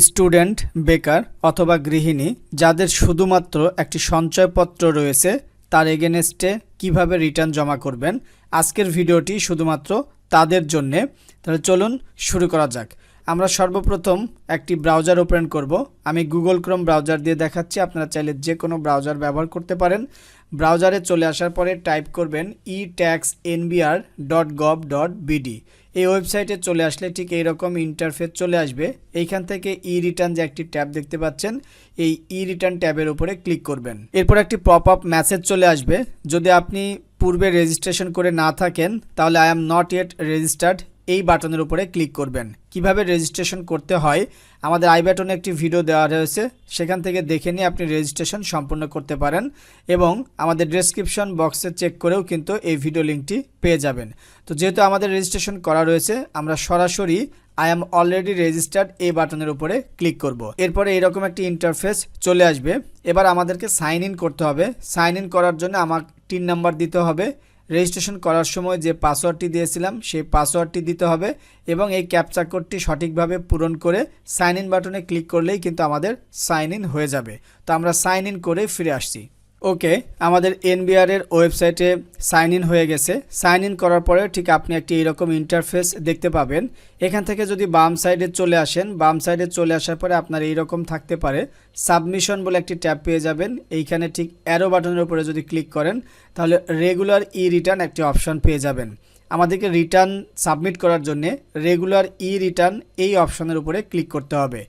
Student, বেকার অথবা গৃহিণী যাদের শুধুমাত্র একটি সঞ্চয়পত্র রয়েছে, তার এগেনস্টে কীভাবে রিটার্ন জমা করবেন? আজকের ভিডিওটি শুধুমাত্র তাদের জন্যে। তাহলে চলুন শুরু করা যাক। আমরা সর্বপ্রথম একটি ব্রাউজার ওপেন করব। আমি গুগল ক্রোম ব্রাউজার দিয়ে দেখাচ্ছি। আপনারা চাইলে যে কোনো ব্রাউজার ব্যবহার করতে পারেন। ব্রাউজারে চলে আসার পরে টাইপ করবেন e tax NBR dot gov dot BD এই ওয়েবসাইটে চলে আসলে ঠিক এইরকম ইন্টারফেস চলে আসবে। এইখান থেকে ই রিটার্ন যে একটি ট্যাব দেখতে পাচ্ছেন, এই ই রিটার্ন ট্যাবের উপরে ক্লিক করবেন। এরপর একটি পপ আপ মেসেজ চলে আসবে। যদি আপনি পূর্বে রেজিস্ট্রেশন করে না থাকেন, তাহলে I am not yet registered এই বাটনের উপরে ক্লিক করবেন। কীভাবে রেজিস্ট্রেশন করতে হয়? আমাদের আই বাটনে একটি ভিডিও দেওয়া রয়েছে। সেখান থেকে দেখে নিয়ে আপনি রেজিস্ট্রেশন সম্পূর্ণ করতে পারেন এবং আমাদের ডেসক্রিপশন বক্সে চেক করেও কিন্তু এই ভিডিও লিঙ্কটি পেয়ে যাবেন। তো যেহেতু আমাদের রেজিস্ট্রেশন করা রয়েছে, আমরা সরাসরি আই এম অলরেডি রেজিস্টার্ড এই বাটনের উপরে ক্লিক করব। এরপরে এরকম একটি ইন্টারফেস চলে আসবে। এবার আমাদেরকে সাইন ইন করতে হবে। সাইন ইন করার জন্য আমার তিন নাম্বার দিতে হবে। রেজিস্ট্রেশন করার সময় যে পাসওয়ার্ডটি দিয়েছিলাম, সেই পাসওয়ার্ডটি দিতে হবে এবং এই ক্যাপচা কোডটি সঠিকভাবে পূরণ করে সাইন ইন বাটনে ক্লিক করলেই কিন্তু আমাদের সাইন ইন হয়ে যাবে। তো আমরা সাইন ইন করে ফিরে আসছি। ওকে, আমাদের এনবিআর এর ওয়েবসাইটে সাইন ইন হয়ে গেছে। সাইন ইন করার পরে ঠিক আপনি একটি এরকম ইন্টারফেস দেখতে পাবেন। এখান থেকে যদি বাম সাইডে চলে আসেন, বাম সাইডে চলে আসার পরে আপনার এইরকম থাকতে পারে। সাবমিশন বলে একটি ট্যাব পেয়ে যাবেন। এইখানে ঠিক অ্যারো বাটনের উপরে যদি ক্লিক করেন, তাহলে রেগুলার ই রিটার্ন একটি অপশন পেয়ে যাবেন। আমাদেরকে রিটার্ন সাবমিট করার জন্যে রেগুলার ই রিটার্ন এই অপশনের উপরে ক্লিক করতে হবে।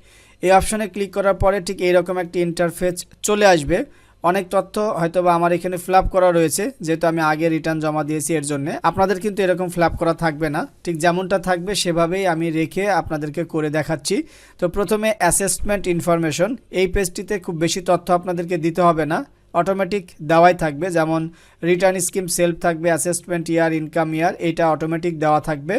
এই অপশনে ক্লিক করার পরে ঠিক এইরকম একটি ইন্টারফেস চলে আসবে। অনেক তথ্য হয়তো বা আমার এখানে ফ্ল্যাপ করা রয়েছে, যেহেতু আমি আগে রিটার্ন জমা দিয়েছি এর জন্য। আপনাদের কিন্তু এরকম ফ্ল্যাপ করা থাকবে না। ঠিক যেমনটা থাকবে, সেভাবেই আমি রেখে আপনাদেরকে করে দেখাচ্ছি। তো প্রথমে অ্যাসেসমেন্ট ইনফরমেশন এই পেজটিতে খুব বেশি তথ্য আপনাদেরকে দিতে হবে না। অটোমেটিক দেওয়াই থাকবে, যেমন রিটার্ন স্কিম সেলফ থাকবে অ্যাসেসমেন্ট ইয়ার ইনকাম ইয়ার এইটা অটোমেটিক দেওয়া থাকবে।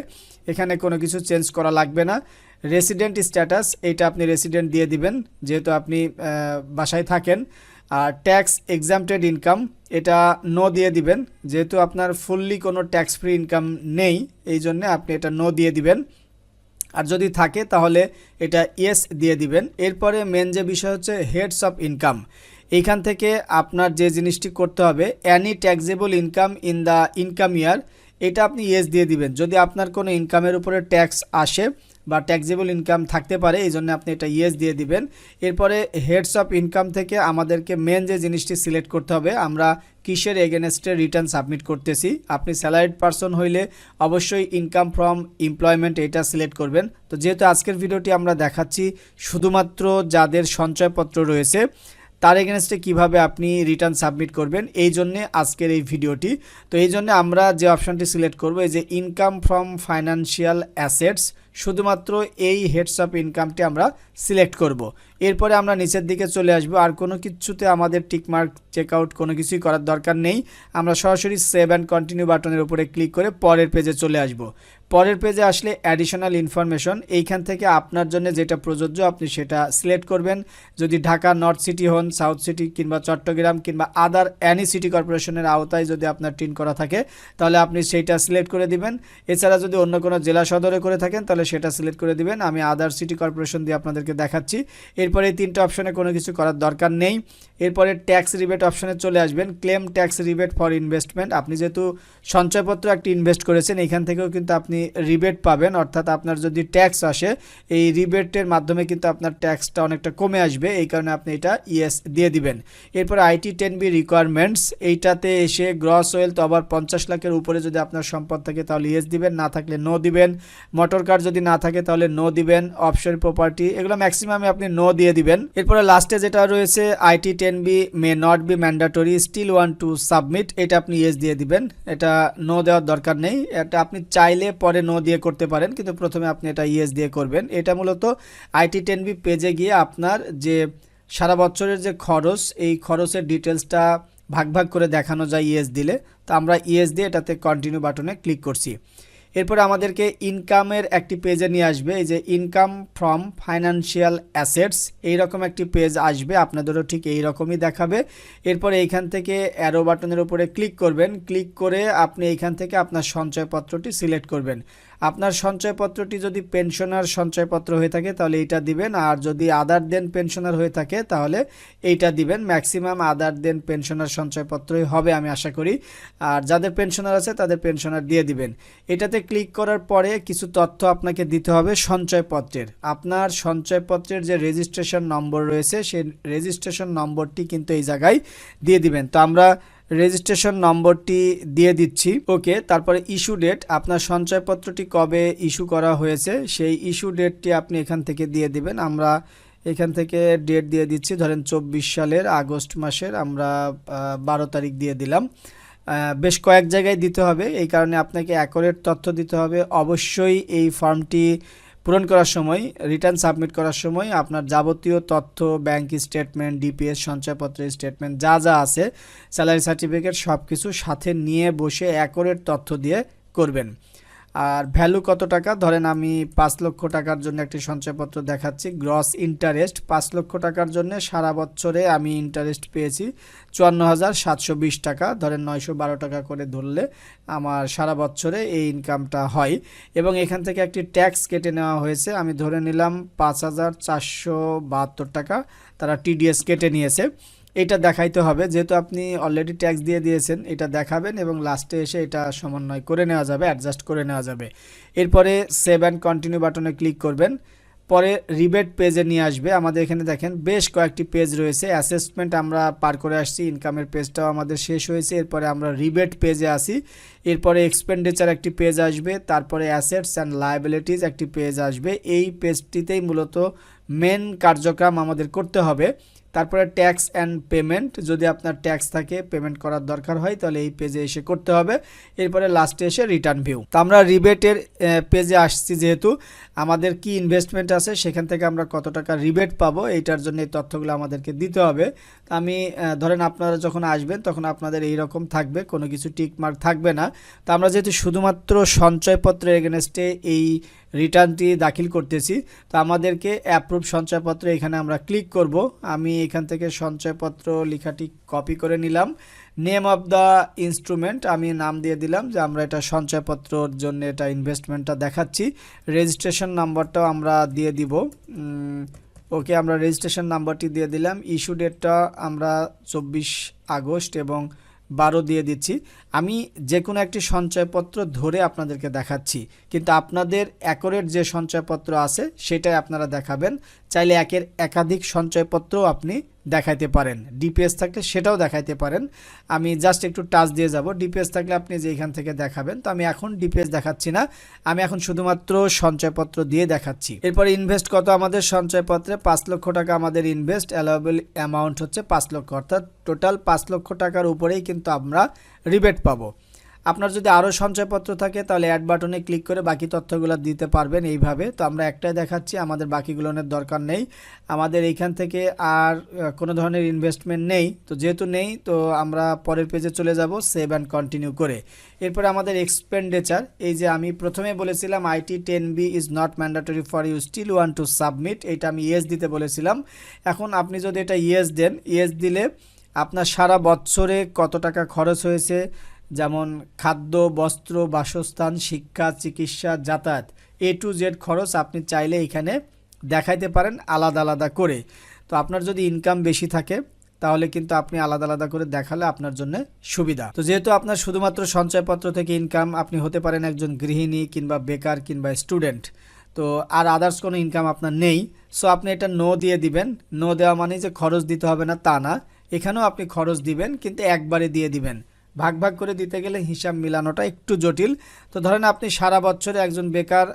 এখানে কোনো কিছু চেঞ্জ করা লাগবে না। রেসিডেন্ট স্ট্যাটাস এইটা আপনি রেসিডেন্ট দিয়ে দিবেন, যেহেতু আপনি বাসায় থাকেন। আর ট্যাক্স এক্সামটেড ইনকাম এটা নো দিয়ে দিবেন। যেহেতু আপনার ফুললি কোনো ট্যাক্স ফ্রি ইনকাম নেই, এই জন্য আপনি এটা নো দিয়ে দিবেন। আর যদি থাকে, তাহলে এটা ইয়েস দিয়ে দিবেন। এরপরে মেন যে বিষয় হচ্ছে হেডস অফ ইনকাম এইখান থেকে আপনার যে জিনিসটি করতে হবে any taxable income in the income year এটা আপনি ইয়েস দিয়ে দিবেন। যদি আপনার কোনো ইনকামের উপরে ট্যাক্স আসে বা ট্যাক্সেবল ইনকাম থাকতে পারে, এই জন্য আপনি এটা ইয়েস দিয়ে দিবেন। এরপরে হেডস অফ ইনকাম থেকে আমাদেরকে মেন যে জিনিসটি সিলেক্ট করতে হবে, আমরা কিসের এগেনস্টে রিটার্ন সাবমিট করতেছি। আপনি স্যালারিড পারসন হইলে অবশ্যই ইনকাম ফ্রম এমপ্লয়মেন্ট এটা সিলেক্ট করবেন। তো যেহেতু আজকের ভিডিওটি আমরা দেখাচ্ছি শুধুমাত্র যাদের সঞ্চয়পত্র রয়েছে, তার এগেনস্টে কীভাবে আপনি রিটার্ন সাবমিট করবেন, এই জন্যে আজকের এই ভিডিওটি। তো এই জন্য আমরা যে অপশানটি সিলেক্ট করব, এই যে ইনকাম ফ্রম ফাইন্যান্সিয়াল অ্যাসেটস শুধুমাত্র এই হেডস অফ ইনকামটি আমরা সিলেক্ট করব। এরপরে আমরা নিচের দিকে চলে আসব। আর কোনো কিছুতে আমাদের টিকমার্ক চেক আউট কোনো কিছুই করার দরকার নেই। আমরা সরাসরি সেভ অ্যান্ড কন্টিনিউ বাটনের উপরে ক্লিক করে পরের পেজে চলে আসব। পরের পেজে আসলে অ্যাডিশনাল ইনফরমেশন এইখান থেকে আপনার জন্য যেটা প্রযোজ্য আপনি সেটা সিলেক্ট করবেন। যদি ঢাকা নর্থ সিটি হন সাউথ সিটি কিংবা চট্টগ্রাম কিংবা আদার অ্যানি সিটি কর্পোরেশনের আওতায় যদি আপনার টিন করা থাকে, তাহলে আপনি সেইটা সিলেক্ট করে দিবেন। এছাড়া যদি অন্য কোনো জেলা সদরে করে থাকেন, তাহলে সেটা সিলেক্ট করে দিবেন। আমি আদার সিটি কর্পোরেশন দিয়ে আপনাদেরকে দেখাচ্ছি। এরপরে এই তিনটা অপশনে কোনো কিছু করার দরকার নেই। এরপরে ট্যাক্স রিবেট অপশনে চলে আসবেন। Claim tax rebate for investment. আপনি যেহেতু সঞ্চয়পত্র একটি ইনভেস্ট করেছেন, এখান থেকেও কিন্তু আপনি রিবেট পাবেন। অর্থাৎ আপনার যদি ট্যাক্স আসে, এই রিবেটের মাধ্যমে কিন্তু আপনার ট্যাক্সটা অনেকটা কমে আসবে। এই কারণে আপনি এটা ইয়েস দিয়ে দিবেন। এরপর আইটি টেন বি রিকোয়ারমেন্টস। এইটাতে এসে গ্রস ওয়েলথ আবার পঞ্চাশ লাখের উপরে যদি আপনার সম্পদ থাকে, তাহলে ইয়েস দিবেন। না থাকলে নো দিবেন। মোটর কার যদি না থাকে, তাহলে নো দিবেন। অপশন প্রপার্টি, এগুলো ম্যাক্সিমামে আপনি নো দিয়ে দিবেন। এরপরে লাস্টে যেটা রয়েছে IT ten B may not be mandatory still want to submit এটা আপনি ইয়েস দিয়ে দিবেন। এটা নো দেওয়ার দরকার নেই। এটা আপনি চাইলে পরে নো দিয়ে করতে পারেন, কিন্তু প্রথমে আপনি এটা ইয়েস দিয়ে করবেন। এটা মূলত আইটি টেন বি পেজে গিয়ে আপনার যে সারা বছরের যে খরচ, এই খরচের ডিটেলসটা ভাগ ভাগ করে দেখানো যায় ইয়েস দিলে। তো আমরা ইয়েস দিয়ে এটাতে কন্টিনিউ বাটনে ক্লিক করছি। এরপরে আমাদেরকে ইনকামের একটি পেজে নিয়ে আসবে, এই যে ইনকাম ফ্রম ফাইন্যান্সিয়াল অ্যাসেটস এইরকম একটি পেজ আসবে, আপনাদেরও ঠিক এই রকমই দেখাবে। এরপর এইখান থেকে অ্যারো বাটনের উপরে ক্লিক করবেন ক্লিক করে আপনি এইখান থেকে আপনার সঞ্চয়পত্রটি সিলেক্ট করবেন। আপনার সঞ্চয়পত্রটি যদি পেনশনার সঞ্চয়পত্র হয়ে থাকে, তাহলে এইটা দিবেন। আর যদি আদার দেন পেনশনার হয়ে থাকে, তাহলে এইটা দিবেন। ম্যাক্সিমাম আদার দেন পেনশনার সঞ্চয়পত্রই হবে, আমি আশা করি। আর যাদের পেনশনার আছে, তাদের পেনশনার দিয়ে দিবেন। এটাতে ক্লিক করার পরে কিছু তথ্য আপনাকে দিতে হবে সঞ্চয়পত্রের। আপনার সঞ্চয়পত্রের যে রেজিস্ট্রেশন নম্বর রয়েছে, সেই রেজিস্ট্রেশন নম্বরটি কিন্তু এই জায়গায় দিয়ে দিবেন। তো আমরা রেজিস্ট্রেশন নম্বরটি দিয়ে দিচ্ছি। ওকে তারপরে ইস্যু ডেট আপনার সঞ্চয়পত্রটি কবে ইস্যু করা হয়েছে, সেই ইস্যু ডেটটি আপনি এখান থেকে দিয়ে দিবেন। আমরা এখান থেকে ডেট দিয়ে দিচ্ছি, ধরেন চব্বিশ সালের আগস্ট মাসের আমরা বারো তারিখ দিয়ে দিলাম। বেশ কয়েক জায়গায় দিতে হবে, এই কারণে আপনাকে অ্যাকোরেট তথ্য দিতে হবে। অবশ্যই এই ফর্মটি পূরণ করার সময় রিটার্ন সাবমিট করার সময় আপনার যাবতীয় তথ্য ব্যাংক স্টেটমেন্ট ডিপিএস সঞ্চয়পত্রের স্টেটমেন্ট যা যা আছে স্যালারি সার্টিফিকেট সব কিছু সাথে নিয়ে বসে অ্যাকোরেট তথ্য দিয়ে করবেন। আর ভ্যালু কত টাকা? ধরেন আমি পাঁচ লক্ষ টাকার জন্য একটি সঞ্চয়পত্র দেখাচ্ছি। গ্রস ইন্টারেস্ট পাঁচ লক্ষ টাকার জন্য সারা বছরে আমি ইন্টারেস্ট পেয়েছি চুয়ান্ন হাজার সাতশো বিশ টাকা। ধরেন নয়শো বারো টাকা করে ধরলে আমার সারা বছরে এই ইনকামটা হয়। এবং এখান থেকে একটি ট্যাক্স কেটে নেওয়া হয়েছে। আমি ধরে নিলাম পাঁচ হাজার চারশো বাহাত্তর টাকা। তারা টিডিএস কেটে নিয়েছে। এটা দেখাইতে হবে। যেহেতু আপনি অলরেডি ট্যাক্স দিয়ে দিয়েছেন, এটা দেখাবেন এবং লাস্টে এসে এটা সমন্বয় করে নেওয়া যাবে অ্যাডজাস্ট করে নেওয়া যাবে। এরপরে সেভ অ্যান্ড কন্টিনিউ বাটনে ক্লিক করবেন। পরে রিবেট পেজে নিয়ে আসবে। আমাদের এখানে দেখেন বেশ কয়েকটি পেজ রয়েছে। অ্যাসেসমেন্ট আমরা পার করে আসছি ইনকামের পেজটাও আমাদের শেষ হয়েছে। এরপরে আমরা রিবেট পেজে আসি। এরপরে এক্সপেন্ডিচার একটি পেজ আসবে, তারপরে অ্যাসেটস অ্যান্ড লায়াবিলিটিস একটি পেজ আসবে। এই পেজটিতেই মূলত মেন কার্যক্রম আমাদের করতে হবে। তারপরে ট্যাক্স অ্যান্ড পেমেন্ট যদি আপনার ট্যাক্স থাকে পেমেন্ট করার দরকার হয়, তাহলে এই পেজে এসে করতে হবে। এরপরে লাস্টে এসে রিটার্ন ভিউ তো আমরা রিবেটের পেজে আসছি যেহেতু, আমাদের কি ইনভেস্টমেন্ট আছে, সেখান থেকে আমরা কত টাকা রিবেট পাবো, এইটার জন্য এই তথ্যগুলো আমাদেরকে দিতে হবে। আমি ধরেন আপনারা যখন আসবেন, তখন আপনাদের এই রকম থাকবে, কোনো কিছু টিক মার্ক থাকবে না। তো আমরা যেহেতু শুধুমাত্র সঞ্চয়পত্রের এগেনস্টে এই রিটার্নটি দাখিল করতেছি, তো আমাদেরকে অ্যাপ্রুভ সঞ্চয়পত্র এখানে আমরা ক্লিক করব। আমি এখান থেকে সঞ্চয়পত্র লেখাটি কপি করে নিলাম। নেম অফ দ্য ইনস্ট্রুমেন্ট আমি নাম দিয়ে দিলাম যে আমরা এটা সঞ্চয়পত্রর জন্য এটা ইনভেস্টমেন্টটা দেখাচ্ছি। রেজিস্ট্রেশন নাম্বারটাও আমরা দিয়ে দিব। ওকে আমরা রেজিস্ট্রেশন নাম্বারটি দিয়ে দিলাম। ইস্যু ডেটটা আমরা চব্বিশ আগস্ট এবং বারো দিয়ে দিচ্ছি। আমি যে কোনো একটি সঞ্চয়পত্র ধরে আপনাদেরকে দেখাচ্ছি। কিন্তু আপনাদের একরের যে সঞ্চয়পত্র আছে, সেটাই আপনারা দেখাবেন। চাইলে একের একাধিক সঞ্চয়পত্রও আপনি দেখাইতে পারেন। ডিপিএস থাকলে সেটাও দেখাইতে পারেন। আমি জাস্ট একটু টাচ দিয়ে যাব। ডিপিএস থাকলে আপনি যে এখান থেকে দেখাবেন, তো আমি এখন ডিপিএস দেখাচ্ছি না। আমি এখন শুধুমাত্র সঞ্চয়পত্র দিয়ে দেখাচ্ছি। এরপরে ইনভেস্ট কত আমাদের সঞ্চয়পত্রে? পাঁচ লক্ষ টাকা আমাদের ইনভেস্ট অ্যালাউবেল অ্যামাউন্ট হচ্ছে পাঁচ লক্ষ। অর্থাৎ টোটাল পাঁচ লক্ষ টাকার উপরেই কিন্তু আমরা রিবেট পাবো। আপনার যদি আরও সঞ্চয়পত্র থাকে, তাহলে অ্যাড বাটনে ক্লিক করে বাকি তথ্যগুলো দিতে পারবেন এইভাবে। তো আমরা একটাই দেখাচ্ছি, আমাদের বাকিগুলোনের দরকার নেই। আমাদের এইখান থেকে আর কোনো ধরনের ইনভেস্টমেন্ট নেই। তো যেহেতু নেই, তো আমরা পরের পেজে চলে যাব সেভ অ্যান্ড কন্টিনিউ করে। এরপরে আমাদের এক্সপেন্ডিচার এই যে আমি প্রথমে বলেছিলাম IT ten B is not mandatory for you still want to submit এটা আমি ইয়েস দিতে বলেছিলাম। এখন আপনি যদি এটা ইয়েস দেন ইয়েস দিলে আপনার সারা বছরে কত টাকা খরচ হয়েছে যেমন খাদ্য, বস্ত্র, বাসস্থান, শিক্ষা, চিকিৎসা, যাতায়াত। এ টু জেড খরচ আপনি চাইলে এখানে দেখাইতে পারেন আলাদা আলাদা করে। তো আপনার যদি ইনকাম বেশি থাকে, তাহলে কিন্তু আপনি আলাদা আলাদা করে দেখালে আপনার জন্য সুবিধা। তো যেহেতু আপনার শুধুমাত্র সঞ্চয়পত্র থেকে ইনকাম আপনি হতে পারেন একজন গৃহিণী কিংবা বেকার কিংবা স্টুডেন্ট তো আর আদার্স কোনো ইনকাম আপনার নেই। সো আপনি এটা নো দিয়ে দিবেন। নো দেওয়া মানে যে খরচ দিতে হবে না, তা না। এখানেও আপনি খরচ দিবেন, কিন্তু একবারে দিয়ে দিবেন। ভাগ ভাগ করে দিতে গেলে হিসাব মিলানোটা একটু জটিল। তো ধরেন আপনি সারা বছরে একজন বেকার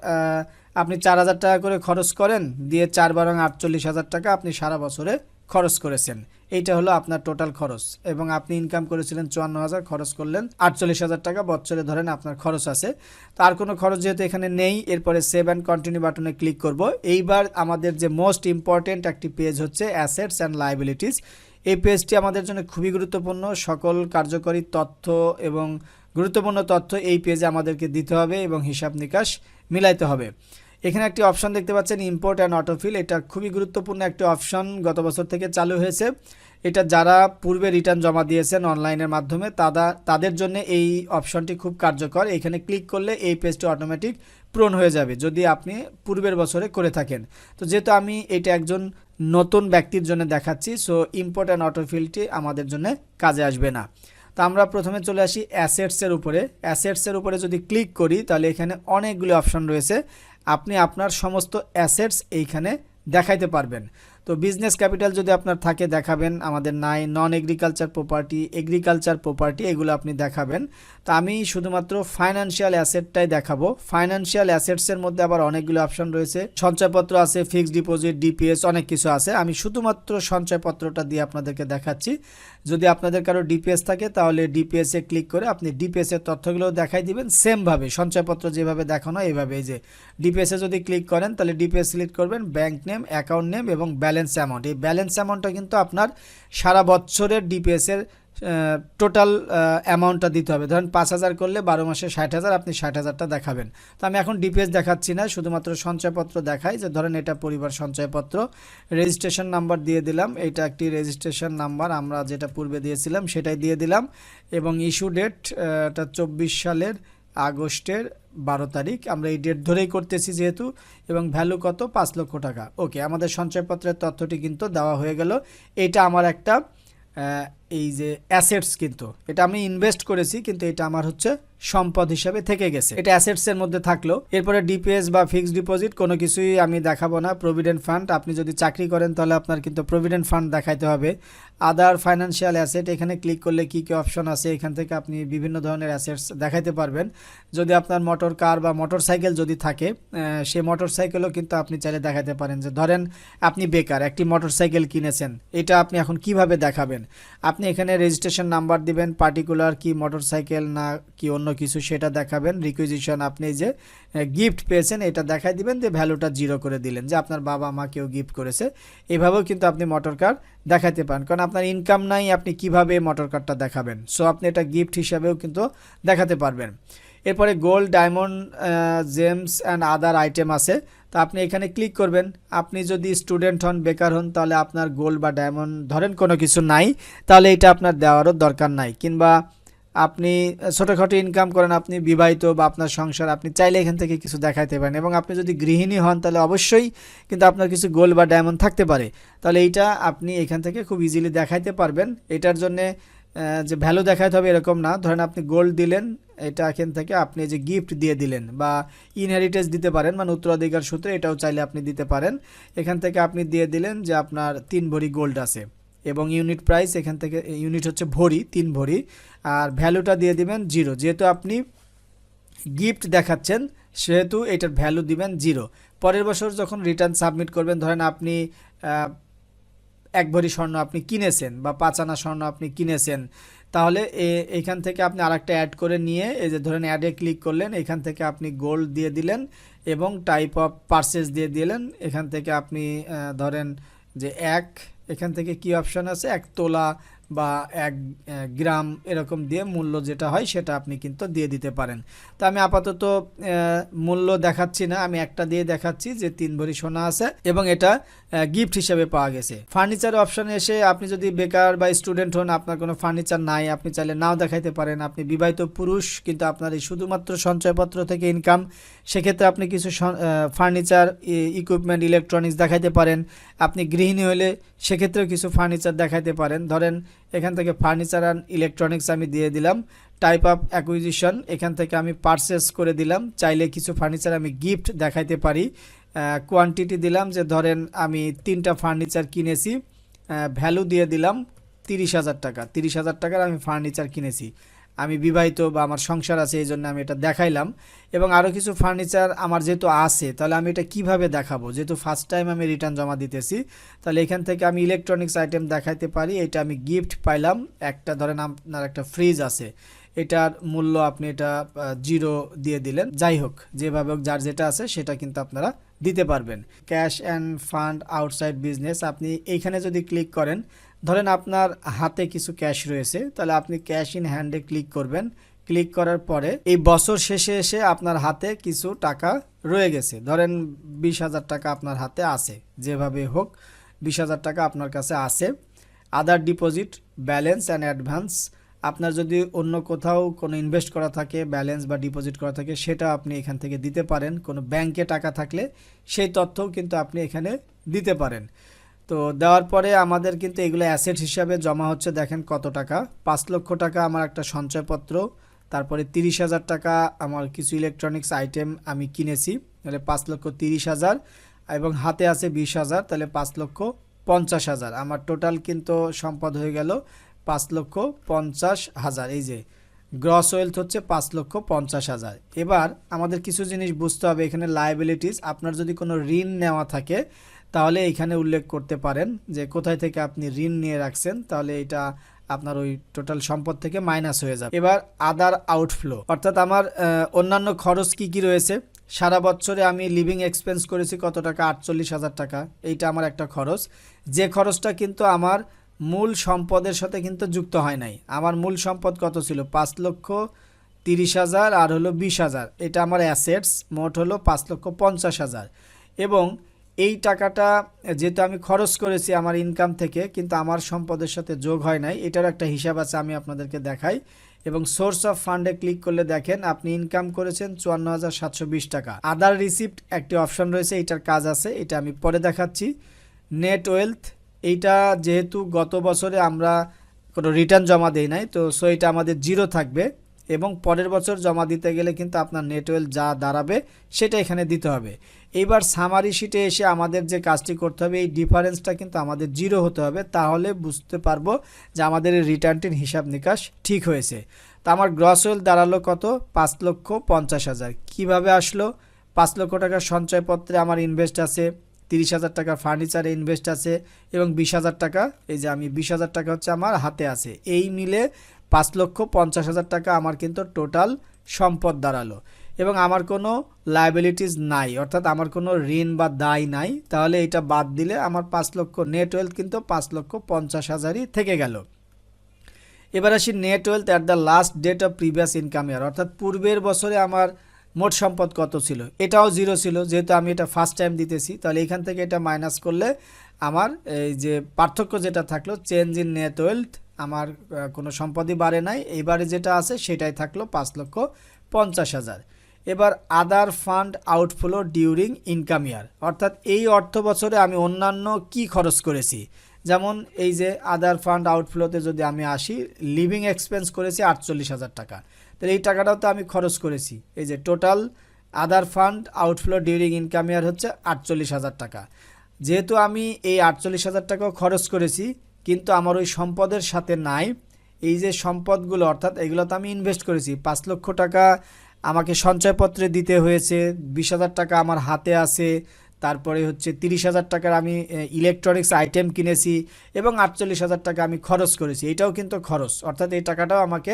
আপনি চার হাজার টাকা করে খরচ করেন, দিয়ে চার বারং আটচল্লিশ হাজার টাকা আপনি সারা বছরে খরচ করেছেন। এইটা হলো আপনার টোটাল খরচ। এবং আপনি ইনকাম করেছিলেন চুয়ান্ন হাজার, খরচ করলেন আটচল্লিশ হাজার টাকা, বছরে ধরেন আপনার খরচ আছে। তো আর কোনো খরচ যেহেতু এখানে নেই, এরপরে সেভ অ্যান্ড কন্টিনিউ বাটনে ক্লিক করব। এইবার আমাদের যে মোস্ট ইম্পর্টেন্ট একটি পেজ হচ্ছে অ্যাসেটস অ্যান্ড লাইবিলিটিস এই পেজটি আমাদের জন্য খুবই গুরুত্বপূর্ণ। সকল কার্যকরী তথ্য এবং গুরুত্বপূর্ণ তথ্য এই পেজে আমাদেরকে দিতে হবে এবং হিসাব নিকাশ মিলাইতে হবে। এখানে একটি অপশন দেখতে পাচ্ছেন ইম্পোর্ট অ্যান্ড অটোফিল এটা খুবই গুরুত্বপূর্ণ একটি অপশন, গত বছর থেকে চালু হয়েছে। এটা যারা পূর্বে রিটার্ন জমা দিয়েছেন অনলাইনের মাধ্যমে তারা তাদের জন্য এই অপশনটি খুব কার্যকর। এখানে ক্লিক করলে এই পেজটি অটোমেটিক পূরণ হয়ে যাবে যদি আপনি পূর্বের বছরে করে থাকেন। তো যেহেতু আমি এটা একজন নতুন ব্যক্তির জন্য দেখাচ্ছি সো ইম্পর্ট্যান্ট অটোফিলটি আমাদের জন্য কাজে আসবে না। তো আমরা প্রথমে চলে আসি অ্যাসেটসের উপরে। অ্যাসেটসের উপরে যদি ক্লিক করি, তাহলে এখানে অনেকগুলি অপশন রয়েছে। আপনি আপনার সমস্ত অ্যাসেটস এইখানে দেখাইতে পারবেন। তো বিজনেস ক্যাপিটাল যদি আপনার থাকে, দেখাবেন আমাদের নাই non agriculture property agriculture property এগুলো আপনি দেখাবেন। তো আমি শুধুমাত্র ফাইন্যান্সিয়াল অ্যাসেটটাই দেখাবো। ফাইন্যান্সিয়াল অ্যাসেটসের মধ্যে আবার অনেকগুলো অপশন রয়েছে। সঞ্চয়পত্র আছে ফিক্সড ডিপোজিট ডিপিএস অনেক কিছু আছে। আমি শুধুমাত্র সঞ্চয়পত্রটা দিয়ে আপনাদেরকে দেখাচ্ছি। যদি আপনাদের কারও ডিপিএস থাকে, তাহলে ডিপিএস ক্লিক করে আপনি ডিপিএসের তথ্যগুলো দেখাই দিবেন সেমভাবে সঞ্চয়পত্র যেভাবে দেখানো, এইভাবে এই যে ডিপিএস যদি ক্লিক করেন, তাহলে ডিপিএস সিলেক্ট করবেন ব্যাংক নেম অ্যাকাউন্ট নেম এবং ব্যালেন্স অ্যামাউন্ট এই ব্যালেন্স অ্যামাউন্টটা কিন্তু আপনার সারা বছরের ডিপিএস এর টোটাল অ্যামাউন্টটা দিতে হবে। ধরেন পাঁচ হাজার করলে বারো মাসে ষাট হাজার, আপনি ষাট হাজারটা দেখাবেন। তো আমি এখন ডিপিএস দেখাচ্ছি না, শুধুমাত্র সঞ্চয়পত্র দেখাই যে ধরেন এটা পরিবার সঞ্চয়পত্র। রেজিস্ট্রেশন নাম্বার দিয়ে দিলাম, এটা একটি রেজিস্ট্রেশন নাম্বার আমরা যেটা পূর্বে দিয়েছিলাম সেটাই দিয়ে দিলাম। এবং ইস্যু ডেট এটা চব্বিশ সালের আগস্টের বারো তারিখ। আমরা এই ডেট ধরেই করতেছি যেহেতু, এবং ভ্যালু কত? পাঁচ লক্ষ টাকা। ওকে আমাদের সঞ্চয়পত্রের তথ্যটি কিন্তু দেওয়া হয়ে গেল। এটা আমার একটা এই যে অ্যাসেটস কিন্তু, এটা আমি ইনভেস্ট করেছি, কিন্তু এটা আমার হচ্ছে সম্পদ হিসাবে থেকে গেছে। এটা অ্যাসেটস এর মধ্যে থাকল এরপরে ডিপিএস বা ফিক্সড ডিপোজিট কোনো কিছুই আমি দেখাবো না। প্রভিডেন্ট ফান্ড আপনি যদি চাকরি করেন, তাহলে আপনার কিন্তু প্রভিডেন্ট ফান্ড দেখাইতে হবে। আদার ফাইন্যান্সিয়াল অ্যাসেট এখানে ক্লিক করলে কি কি অপশন আছে, এখান থেকে আপনি বিভিন্ন ধরনের অ্যাসেটস দেখাইতে পারবেন। যদি আপনার মোটর কার বা মোটর সাইকেল যদি থাকে সে মোটর সাইকেলও কিন্তু আপনি চাইলে দেখাতে পারেন। যে ধরেন, আপনি বেকার, একটি মোটর সাইকেল কিনেছেন, এটা আপনি এখন কীভাবে দেখাবেন? আপনি এখানে রেজিস্ট্রেশন নাম্বার দিবেন পার্টিকুলার কি মোটরসাইকেল না কি অন্য কিছু সেটা দেখাবেন। রিকুইজিশন আপনি যে গিফট পেয়েছেন এটা দেখাই দিবেন যে ভ্যালুটা জিরো করে দিলেন। যে আপনার বাবা মা কেউ গিফট করেছে, এভাবেও কিন্তু আপনি মোটর কার দেখাতে পারেন। কারণ আপনার ইনকাম নাই, আপনি কীভাবে মোটর কারটা দেখাবেন? সো আপনি এটা গিফট হিসাবেও কিন্তু দেখাতে পারবেন। এরপরে gold diamond gems and other item আছে। তা আপনি এখানে ক্লিক করবেন। আপনি যদি স্টুডেন্ট হন, বেকার হন, তাহলে আপনার গোল্ড বা ডায়মন্ড ধরেন কোনো কিছু নাই, তাহলে এটা আপনার দেওয়ারও দরকার নাই। কিংবা আপনি ছোটোখাটো ইনকাম করেন, আপনি বিবাহিত বা আপনার সংসার, আপনি চাইলে এখান থেকে কিছু দেখাইতে পারেন। এবং আপনি যদি গৃহিণী হন, তাহলে অবশ্যই কিন্তু আপনার কিছু গোল্ড বা ডায়মন্ড থাকতে পারে। তাহলে এইটা আপনি এখান থেকে খুব ইজিলি দেখাইতে পারবেন। এটার জন্যে যে ভ্যালু দেখাইতে হবে এরকম না। ধরেন আপনি গোল্ড দিলেন এটা এখান থেকে আপনি যে গিফট দিয়ে দিলেন বা ইনহেরিটেন্স দিতে পারেন মানে উত্তরাধিকার সূত্রে এটাও চাইলে আপনি দিতে পারেন। এখান থেকে আপনি দিয়ে দিলেন যে আপনার তিন ভরি গোল্ড আছে এবং ইউনিট প্রাইস এখান থেকে ইউনিট হচ্ছে ভরি, তিন ভরি, আর ভ্যালুটা দিয়ে দিবেন জিরো যেহেতু আপনি গিফট দেখাচ্ছেন, সেহেতু এটার ভ্যালু দিবেন জিরো পরের বছর যখন রিটার্ন সাবমিট করবেন, ধরেন আপনি এক ভরি স্বর্ণ আপনি কিনেছেন বা পাঁচ আনা স্বর্ণ আপনি কিনেছেন তাহলে এ- এখান থেকে আপনি আরেকটা অ্যাড করে নিয়ে, এই যে ধরেন অ্যাডে ক্লিক করলেন, এখান থেকে আপনি গোল্ড দিয়ে দিলেন এবং টাইপ অফ পারচেস দিয়ে দিলেন। এখান থেকে আপনি ধরেন যে এক, এখান থেকে কি অপশান আছে? এক তোলা বা এক গ্রাম এরকম দিয়ে মূল্য যেটা হয় সেটা আপনি কিন্তু দিয়ে দিতে পারেন। তো আমি আপাতত মূল্য দেখাচ্ছি না, আমি একটা দিয়ে দেখাচ্ছি যে তিন ভরি সোনা আছে এবং এটা গিফট হিসেবে পাওয়া গেছে। ফার্নিচার অপশনে এসে আপনি যদি বেকার বা স্টুডেন্ট হন, আপনার কোনো ফার্নিচার নাই, আপনি চাইলে নাও দেখাইতে পারেন। আপনি বিবাহিত পুরুষ, কিন্তু আপনার এই শুধুমাত্র সঞ্চয়পত্র থেকে ইনকাম সেক্ষেত্রে আপনি কিছু ফার্নিচার ইকুইপমেন্ট ইলেকট্রনিক্স দেখাইতে পারেন। আপনি গৃহিণী হলে সেক্ষেত্রেও কিছু ফার্নিচার দেখাইতে পারেন। ধরেন এখান থেকে ফার্নিচার অ্যান্ড ইলেকট্রনিক্স আমি দিয়ে দিলাম। টাইপ অফ অ্যাকুইজিশন এখান থেকে আমি পারচেস করে দিলাম। চাইলে কিছু ফার্নিচার আমি গিফট দেখাইতে পারি। কোয়ান্টিটি দিলাম যে ধরেন আমি তিনটা ফার্নিচার কিনেছি। ভ্যালু দিয়ে দিলাম তিরিশ হাজার টাকা। তিরিশ হাজার টাকার আমি ফার্নিচার কিনেছি। আমি বিবাহিত বা আমার সংসার আছে, এই জন্য আমি এটা দেখাইলাম। এবং আরও কিছু ফার্নিচার আমার যেহেতু আছে, তাহলে আমি এটা কীভাবে দেখাবো? যেহেতু ফার্স্ট টাইম আমি রিটার্ন জমা দিতেছি, তাহলে এখান থেকে আমি ইলেকট্রনিক্স আইটেম দেখাইতে পারি। এটা আমি গিফট পাইলাম। একটা ধরেন আপনার একটা ফ্রিজ আছে, এটার মূল্য আপনি এটা জিরো দিয়ে দিলেন। যাই হোক, যেভাবে হোক যার যেটা আছে, সেটা কিন্তু আপনারা দিতে পারবেন। Cash and fund outside business আপনি এইখানে যদি ক্লিক করেন ধরেন আপনার হাতে কিছু ক্যাশ রয়েছে, তাহলে আপনি ক্যাশ ইন হ্যান্ডে ক্লিক করবেন। ক্লিক করার পরে এই বছর শেষে এসে আপনার হাতে কিছু টাকা রয়ে গেছে। ধরেন বিশ হাজার টাকা আপনার হাতে আছে, যেভাবে হোক বিশ হাজার টাকা আপনার কাছে আছে। Other deposit, balance and advance, আপনার যদি অন্য কোথাও কোনো ইনভেস্ট করা থাকে, ব্যালেন্স বা ডিপোজিট করা থাকে, সেটা আপনি এখান থেকে দিতে পারেন। কোনো ব্যাংকে টাকা থাকলে সেই তথ্যও কিন্তু আপনি এখানে দিতে পারেন। তো দেওয়ার পরে আমাদের কিন্তু এগুলো অ্যাসেট হিসাবে জমা হচ্ছে, দেখেন কত টাকা। পাঁচ লক্ষ টাকা আমার একটা সঞ্চয়পত্র, তারপরে তিরিশ হাজার টাকা আমার কিছু ইলেকট্রনিক্স আইটেম আমি কিনেছি, তাহলে পাঁচ লক্ষ তিরিশ হাজার, এবং হাতে আছে বিশ হাজার, তাহলে পাঁচ লক্ষ পঞ্চাশ হাজার। আমার টোটাল কিন্তু সম্পদ হয়ে গেল পাঁচ লক্ষ পঞ্চাশ হাজার। এই যে গ্রস ওয়েলথ হচ্ছে পাঁচ লক্ষ পঞ্চাশ হাজার। এবার আমাদের কিছু জিনিস বুঝতে হবে, এখানে লাইবিলিটিস আপনার যদি কোনো ঋণ নেওয়া থাকে তাহলে এখানে উল্লেখ করতে পারেন যে কোথায় থেকে আপনি ঋণ নিয়ে রাখছেন, তাহলে এটা আপনার ওই টোটাল সম্পদ থেকে মাইনাস হয়ে যাবে। এবার আদার আউটফ্লো অর্থাৎ আমার অন্যান্য খরচ কি কি রয়েছে? সারা বছরে আমি লিভিং এক্সপেন্স করেছি কত টাকা? আটচল্লিশ হাজার টাকা। এইটা আমার একটা খরচ। যে খরচটা কিন্তু আমার মূল সম্পদের সাথে কিন্তু যুক্ত হয় নাই। আমার মূল সম্পদ কত ছিল? পাঁচ লক্ষ তিরিশ হাজার আর হলো বিশ হাজার। এটা আমার অ্যাসেটস মোট হলো পাঁচ লক্ষ পঞ্চাশ হাজার। এবং এই টাকাটা যেহেতু আমি খরচ করেছি আমার ইনকাম থেকে, কিন্তু আমার সম্পদের সাথে যোগ হয় নাই এটার একটা হিসাব আছে আমি আপনাদেরকে দেখাই। এবং সোর্স অফ ফান্ডে ক্লিক করলে দেখেন, আপনি ইনকাম করেছেন চুয়ান্ন হাজার সাতশো বিশ টাকা। আদার রিসিপ্ট একটি অপশন রয়েছে, এটার কাজ আছে, এটা আমি পরে দেখাচ্ছি। নেট ওয়েলথ এইটা যেহেতু গত বছরে আমরা কোনো রিটার্ন জমা দেই নাই, তো সো এটা আমাদের জিরো থাকবে। এবং পরের বছর জমা দিতে গেলে কিন্তু আপনার নেটওয়েল যা দাঁড়াবে সেটা এখানে দিতে হবে। এইবার সামারি শিটে এসে আমাদের যে কাজটি করতে হবে, এই ডিফারেন্সটা কিন্তু আমাদের জিরো হতে হবে। তাহলে বুঝতে পারব যে আমাদের এই রিটার্নটির হিসাব নিকাশ ঠিক হয়েছে। তা আমার গ্রস ওয়েল দাঁড়াল কত? পাঁচ লক্ষ পঞ্চাশ হাজার। কীভাবে আসলো? পাঁচ লক্ষ টাকার সঞ্চয়পত্রে আমার ইনভেস্ট আছে, তিরিশ হাজার টাকা ফার্নিচারে ইনভেস্ট আছে এবং বিশ হাজার টাকা, এই যে আমি বিশ হাজার টাকা হচ্ছে আমার হাতে আছে। এই মিলে পাঁচ লক্ষ পঞ্চাশ হাজার টাকা আমার কিন্তু টোটাল সম্পদ দাঁড়াল। এবং আমার কোনো লাইবিলিটিস নাই, অর্থাৎ আমার কোনো ঋণ বা দায় নাই। তাহলে এটা বাদ দিলে আমার পাঁচ লক্ষ নেট ওয়েলথ কিন্তু পাঁচ লক্ষ পঞ্চাশ হাজারই থেকে গেল। এবার আসি net wealth at the last date of previous income year অর্থাৎ পূর্বের বছরে আমার মোট সম্পদ কত ছিল? এটাও জিরো ছিল, যেহেতু আমি এটা ফার্স্ট টাইম দিতেছি, তাহলে এখান থেকে এটা মাইনাস করলে আমার এই যে পার্থক্য যেটা থাকল চেঞ্জ ইন নেট ওয়েলথ আমার কোনো সম্পদই বাড়ে নাই। এবারে যেটা আছে সেটাই থাকল পাঁচ লক্ষ পঞ্চাশ হাজার। এবার other fund outflow during income year. অর্থাৎ এই অর্থ বছরে আমি অন্যান্য কি খরচ করেছি? যেমন এই যে আদার ফান্ড আউটফ্লোতে যদি আমি আসি, লিভিং এক্সপেন্স করেছি আটচল্লিশ হাজার টাকা। তাহলে এই টাকাটাও তো আমি খরচ করেছি। এই যে total other fund outflow during income year হচ্ছে আটচল্লিশ হাজার টাকা। যেহেতু আমি এই আটচল্লিশ হাজার টাকাও খরচ করেছি কিন্তু আমার ওই সম্পদের সাথে নাই। এই যে সম্পদগুলো, অর্থাৎ এগুলো তো আমি ইনভেস্ট করেছি। পাঁচ লক্ষ টাকা আমাকে সঞ্চয়পত্রে দিতে হয়েছে, বিশ হাজার টাকা আমার হাতে আছে, তারপরে হচ্ছে তিরিশ হাজার টাকার আমি ইলেকট্রনিক্স আইটেম কিনেছি এবং আটচল্লিশ হাজার টাকা আমি খরচ করেছি। এটাও কিন্তু খরচ। অর্থাৎ এই টাকাটাও আমাকে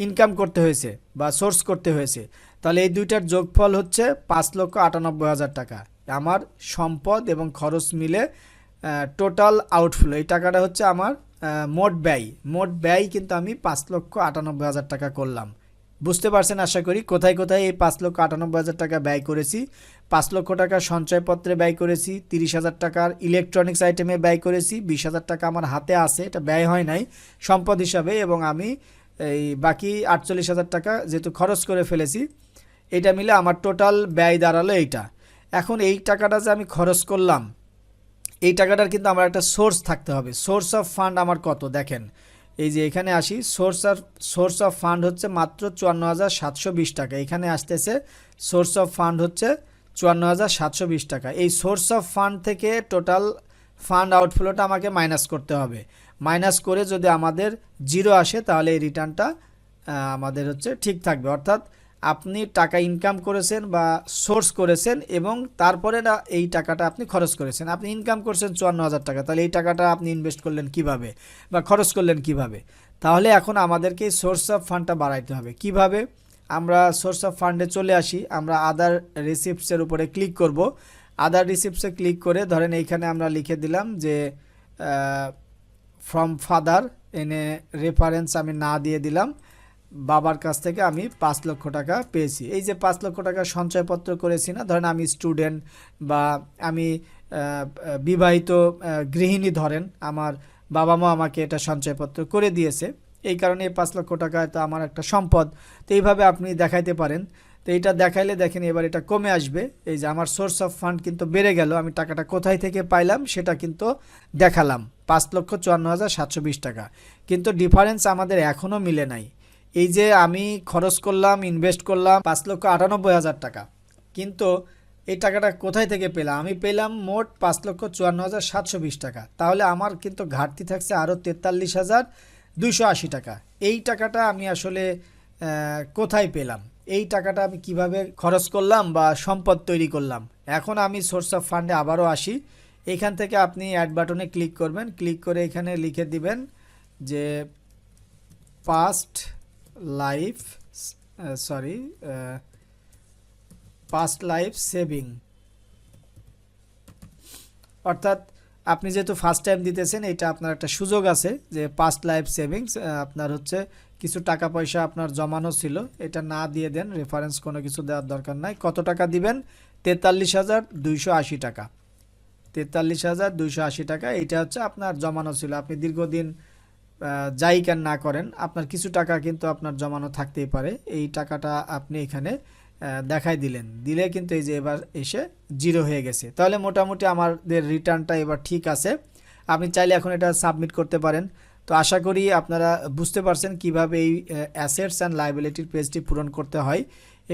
ইনকাম করতে হয়েছে বা সোর্স করতে হয়েছে। তাহলে এই দুইটার যোগফল হচ্ছে পাঁচ লক্ষ আটানব্বই হাজার টাকা। আমার সম্পদ এবং খরচ মিলে টোটাল আউটফ্লো এই টাকাটা হচ্ছে আমার মোট ব্যয়। মোট ব্যয় কিন্তু আমি পাঁচ লক্ষ আটানব্বই হাজার টাকা করলাম। বুঝতে পারছেন আশা করি? কোথায় কোথায় এই পাঁচ লক্ষ আটানব্বই হাজার টাকা ব্যয় করেছি? পাঁচ লক্ষ টাকা সঞ্চয়পত্রে ব্যয় করেছি, তিরিশ হাজার টাকার ইলেকট্রনিক্স আইটেমে ব্যয় করেছি, বিশ হাজার টাকা আমার হাতে আছে, এটা ব্যয় হয় নাই, সম্পদ হিসাবে, এবং আমি এই বাকি আটচল্লিশ হাজার টাকা যেহেতু খরচ করে ফেলেছি, এটা মিলে আমার টোটাল ব্যয় দাঁড়াল এইটা। এখন এই টাকাটা যে আমি খরচ করলাম এই টাকাটার কিন্তু আমার একটা সোর্স থাকতে হবে। সোর্স অফ ফান্ড আমার কত? দেখেন, এই যে এখানে আসি source of source of fund হচ্ছে মাত্র চুয়ান্ন হাজার সাতশো বিশ টাকা। এখানে আসতেছে সোর্স অফ ফান্ড হচ্ছে চুয়ান্ন হাজার সাতশো বিশ টাকা। এই সোর্স অফ ফান্ড থেকে টোটাল ফান্ড আউটফ্লোটা আমাকে মাইনাস করতে হবে। মাইনাস করে যদি আমাদের জিরো আসে, তাহলে এই রিটার্নটা আমাদের হচ্ছে ঠিক থাকবে। অর্থাৎ আপনি টাকা ইনকাম করেছেন বা সোর্স করেছেন এবং তারপরে না এই টাকাটা আপনি খরচ করেছেন। আপনি ইনকাম করছেন চুয়ান্ন হাজার টাকা, তাহলে এই টাকাটা আপনি ইনভেস্ট করলেন কীভাবে বা খরচ করলেন কীভাবে? তাহলে এখন আমাদেরকে সোর্স অফ ফান্ডটা বাড়াইতে হবে। কীভাবে? আমরা সোর্স অফ ফান্ডে চলে আসি, আমরা আদার রিসিপ্টসের উপরে ক্লিক করব। আদার রিসিপ্টসে ক্লিক করে ধরেন এইখানে আমরা লিখে দিলাম যে ফ্রম ফাদার এনে রেফারেন্স আমি না দিয়ে দিলাম। বাবার কাছ থেকে আমি পাঁচ লক্ষ টাকা পেয়েছি। এই যে পাঁচ লক্ষ টাকা সঞ্চয়পত্র করেছি না, ধরেন আমি স্টুডেন্ট বা আমি বিবাহিত গৃহিণী ধরেন, আমার বাবা মা আমাকে এটা সঞ্চয়পত্র করে দিয়েছে। এই কারণে এই পাঁচ লক্ষ টাকা তো আমার একটা সম্পদ। তো এইভাবে আপনি দেখাইতে পারেন। তো এইটা দেখাইলে দেখেন এবার এটা কমে আসবে। এই যে আমার সোর্স অফ ফান্ড কিন্তু বেড়ে গেল, আমি টাকাটা কোথায় থেকে পাইলাম সেটা কিন্তু দেখালাম। পাঁচ লক্ষ চুয়ান্ন হাজার সাতশো বিশ টাকা। কিন্তু ডিফারেন্স আমাদের এখনও মিলে নাই। এই যে আমি খরচ করলাম ইনভেস্ট করলাম পাঁচ লক্ষ আটানব্বই হাজার টাকা। কিন্তু এই টাকাটা কোথায় থেকে পেলাম? আমি পেলাম মোট পাঁচ লক্ষ চুয়ান্ন হাজার সাতশো বিশ টাকা। তাহলে আমার কিন্তু ঘাটতি থাকছে আরও তেতাল্লিশ হাজার দুইশো আশি টাকা। এই টাকাটা আমি আসলে কোথায় পেলাম? এই টাকাটা আমি কীভাবে খরচ করলাম বা সম্পদ তৈরি করলাম? এখন আমি সোর্স অফ ফান্ডে আবারও আসি। এখান থেকে আপনি অ্যাড বাটনে ক্লিক করবেন। ক্লিক করে এখানে লিখে দিবেন যে past life sorry past life saving অর্থাৎ আপনি যেহেতু ফার্স্ট টাইম দিতেছেন এটা আপনার একটা সুযোগ আছে যে পাস্ট লাইফ সেভিংস আপনার হচ্ছে কিছু টাকা পয়সা আপনার জমানো ছিল, এটা না দিয়ে দেন রেফারেন্স কোনো কিছু দেওয়ার দরকার নাই। কত টাকা দিবেন? তেতাল্লিশ হাজার দুইশো আশি টাকা। তেতাল্লিশ হাজার দুইশো আশি টাকা এটা হচ্ছে আপনার জমানো ছিল। আপনি দীর্ঘদিন কেন না করেন, আপনার কিছু টাকা কিন্তু আপনার জমানো থাকতেই পারে। এই টাকাটা আপনি এখানে দেখাই দিলেন। দিলে কিন্তু এই যে এবার এসে জিরো হয়ে গেছে। তাহলে মোটামুটি আমাদের রিটার্নটা এবার ঠিক আছে। আপনি চাইলে এখন এটা সাবমিট করতে পারেন। তো আশা করি আপনারা বুঝতে পারছেন কীভাবে এই অ্যাসেটস অ্যান্ড লাইবিলিটির পেজটি পূরণ করতে হয়।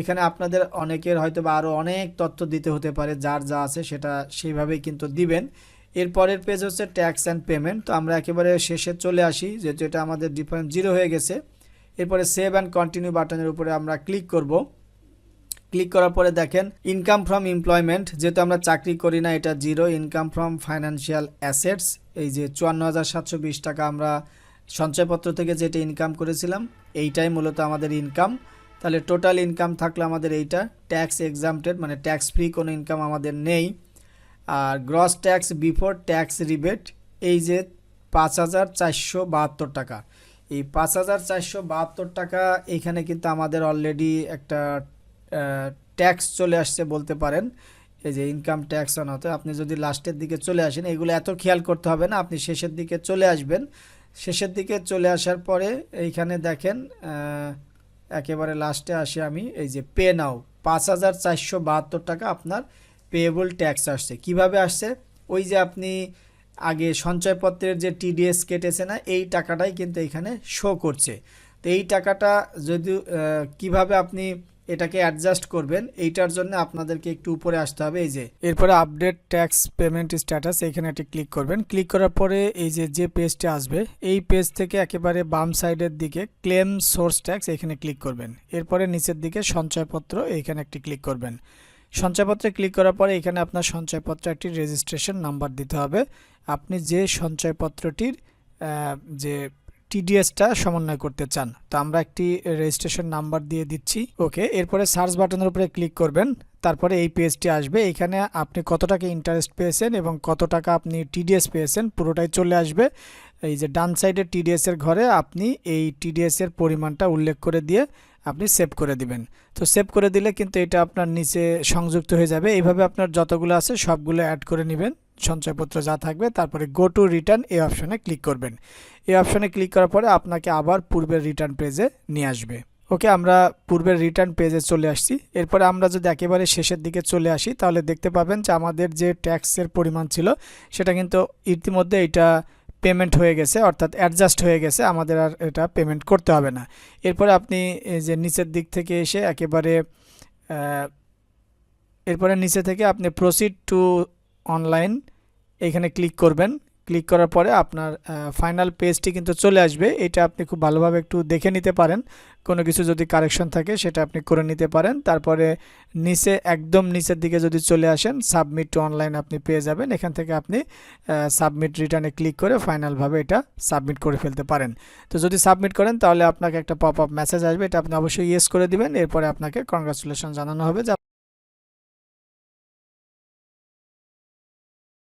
এখানে আপনাদের অনেকের হয়তো বা আরও অনেক তথ্য দিতে হতে পারে, যার যা আছে সেটা সেইভাবেই কিন্তু দিবেন। এর পরের পেজ হচ্ছে ট্যাক্স অ্যান্ড পেমেন্ট তো আমরা একেবারে শেষে চলে আসি, যেহেতু এটা আমাদের ডিফারেন্স জিরো হয়ে গেছে। এরপরে সেভ অ্যান্ড কন্টিনিউ বাটনের উপরে আমরা ক্লিক করব। ক্লিক করার পরে দেখেন ইনকাম ফ্রম এমপ্লয়মেন্ট যেহেতু আমরা চাকরি করি না, এটা zero income from financial assets এই যে চুয়ান্ন হাজার সাতশো বিশ টাকা আমরা সঞ্চয়পত্র থেকে যেটা ইনকাম করেছিলাম, এইটাই মূলত আমাদের ইনকাম তাহলে টোটাল ইনকাম থাকল আমাদের এইটা। ট্যাক্স এক্সামটেড মানে ট্যাক্স ফ্রি কোনো ইনকাম আমাদের নেই। আর gross tax before tax rebate এই যে পাঁচ হাজার চারশো বাহাত্তর টাকা। এই পাঁচ হাজার চারশো বাহাত্তর টাকা এখানে কিন্তু আমাদের অলরেডি একটা ট্যাক্স চলে আসছে বলতে পারেন। এই যে ইনকাম ট্যাক্স অনাতে আপনি যদি লাস্টের দিকে চলে আসেন, এগুলো এত খেয়াল করতে হবে না, আপনি শেষের দিকে চলে আসবেন। শেষের দিকে চলে আসার পরে এইখানে দেখেন একেবারে লাস্টে আসি আমি, এই যে পে নাও পাঁচ হাজার চারশো বাহাত্তর টাকা আপনার পেয়েবল ট্যাক্স আসছে। কীভাবে আসছে? ওই যে আপনি আগে সঞ্চয়পত্রের যে টিডিএস কেটেছে না, এই টাকাটাই কিন্তু এখানে শো করছে। তো এই টাকাটা যদি কীভাবে আপনি এটাকে অ্যাডজাস্ট করবেন, এইটার জন্য আপনাদেরকে একটু উপরে আসতে হবে। এই যে, এরপরে আপডেট ট্যাক্স পেমেন্ট স্ট্যাটাস এখানে একটি ক্লিক করবেন। ক্লিক করার পরে এই যে যে পেজটি আসবে, এই পেজ থেকে একেবারে বাম সাইডের দিকে ক্লেম সোর্স ট্যাক্স এখানে ক্লিক করবেন। এরপরে নিচের দিকে সঞ্চয়পত্র এইখানে একটি ক্লিক করবেন। সঞ্চয়পত্রে ক্লিক করার পরে এখানে আপনার সঞ্চয়পত্র একটি রেজিস্ট্রেশন নাম্বার দিতে হবে। আপনি যে সঞ্চয়পত্রটির যে টিডিএসটা সমন্বয় করতে চান, তো আমরা একটি রেজিস্ট্রেশন নাম্বার দিয়ে দিচ্ছি। ওকে, এরপরে সার্চ বাটনের উপরে ক্লিক করবেন, তারপরে এই পেজটি আসবে। এখানে আপনি কত টাকা ইন্টারেস্ট পেয়েছেন এবং কত টাকা আপনি টিডিএস পেয়েছেন, পুরোটাই চলে আসবে। এই যে ডান সাইডে টিডিএস এর ঘরে আপনি এই টিডিএস এর পরিমাণটা উল্লেখ করে দিয়ে আপনি সেভ করে দিবেন। তো সেভ করে দিলে কিন্তু এটা আপনার নিচে সংযুক্ত হয়ে যাবে। এইভাবে আপনার যতগুলো আছে সবগুলো অ্যাড করে নেবেন। সঞ্চয়পত্র যা থাকবে, তারপরে গো টু রিটার্ন এই অপশনে ক্লিক করবেন। এই অপশনে ক্লিক করার পরে আপনাকে আবার পূর্বের রিটার্ন পেজে নিয়ে আসবে। ওকে, আমরা পূর্বের রিটার্ন পেজে চলে আসছি। এরপরে আমরা যদি একেবারে শেষের দিকে চলে আসি, তাহলে দেখতে পাবেন যে আমাদের যে ট্যাক্সের পরিমাণ ছিল, সেটা কিন্তু ইতিমধ্যে এটা পেমেন্ট হয়ে গেছে, অর্থাৎ অ্যাডজাস্ট হয়ে গেছে, আমাদের আর এটা পেমেন্ট করতে হবে না। এরপরে আপনি যে নিচের দিক থেকে এসে একেবারে এরপরে নিচে থেকে আপনি প্রসিড টু অনলাইন এখানে ক্লিক করবেন। ক্লিক করার পরে আপনার ফাইনাল পেজটি কিন্তু চলে আসবে। এটা আপনি খুব ভালোভাবে একটু দেখে নিতে পারেন। কোনো কিছু যদি কারেকশন থাকে, সেটা আপনি করে নিতে পারেন। তারপরে নিচে, একদম নিচের দিকে যদি চলে আসেন সাবমিট টু অনলাইন আপনি পেয়ে যাবেন। এখান থেকে আপনি সাবমিট রিটার্নে ক্লিক করে ফাইনালভাবে এটা সাবমিট করে ফেলতে পারেন। তো যদি সাবমিট করেন, তাহলে আপনাকে একটা পপ আপ মেসেজ আসবে। এটা আপনি অবশ্যই ইয়েস করে দিবেন। এরপরে আপনাকে কনগ্রাচুলেশন জানানো হবে।